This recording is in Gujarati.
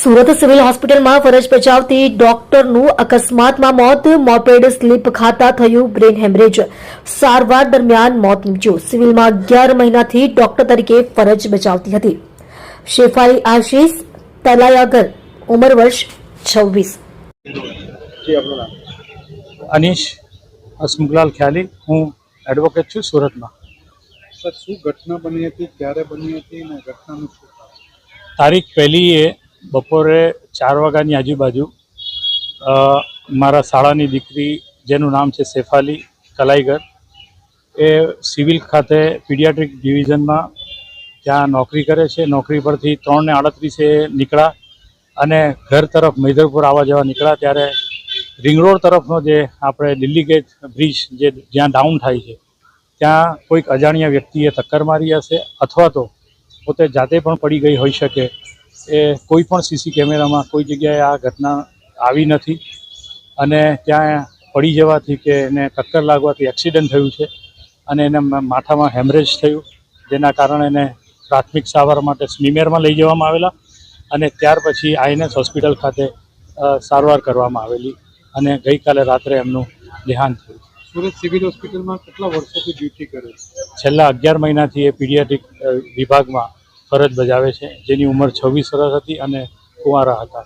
સુરત સિવિલ હોસ્પિટલમાં ફરજ બજાવતી ડોક્ટરનું અકસ્માતમાં મોત મોપેડ સ્લીપ ખાતા થયું બ્રેન હેમરેજ. સારવાર દરમિયાન મોત નીપજ્યું. સિવિલમાં અગિયાર મહિનાથી ડોક્ટર તરીકે ફરજ બજાવતી હતી. શેફાલી આશીષ તલાયાગર ઉંમર વર્ષ છવ્વીસ. જી આપણું નામ? અનીશ હસમુખલાલ ખ્યાલી. હું એડવોકેટ છું સુરતમાં. સર શું ઘટના બની હતી? ક્યારે બની હતી ને ઘટનાનું શું કારણ? તારીખ પહેલી એ બપોરે ચાર વાગ્યાની આજુબાજુ મારા શાળાની દીકરી, જેનું નામ છે શેફાલી કલાઈગર, એ સિવિલ ખાતે પીડિયાટ્રિક ડિવિઝનમાં ત્યાં નોકરી કરે છે. નોકરી પરથી ત્રણ ને આડત્રીસે નીકળ્યા અને ઘર તરફ મૈદરપુર આવવા જવા નીકળ્યા. ત્યારે રિંગ રોડ તરફનો જે આપણે દિલ્હી ગેટ બ્રિજ જે જ્યાં ડાઉન થાય છે, ત્યાં કોઈક અજાણ્યા વ્યક્તિએ ટક્કર મારી હશે અથવા તો પોતે જાતે પણ પડી ગઈ હોઈ શકે. એ કોઈ પણ સીસી કેમેરામાં કોઈ જગ્યાએ આ ઘટના આવી નથી અને ત્યાં પડી જવાથી કે એને ટક્કર લાગવાથી એક્સિડન્ટ થયું છે અને એને માથામાં હેમરેજ થયું. જેના કારણે એને પ્રાથમિક સારવાર માટે સ્મીમેરમાં લઈ જવામાં આવેલા અને ત્યાર પછી આઈએનએસ હોસ્પિટલ ખાતે સારવાર કરવામાં આવેલી અને ગઈકાલે રાત્રે એમનું દેહાંત થયું. સુરત સિવિલ હોસ્પિટલમાં કેટલા વર્ષોથી ડ્યુટી કરે છેલ્લા અગિયાર મહિનાથી એ પીડિયાટિક વિભાગમાં ફરજ બજાવે છે જેની ઉંમર છવ્વીસ વર્ષ હતી અને કુંવારા હતા?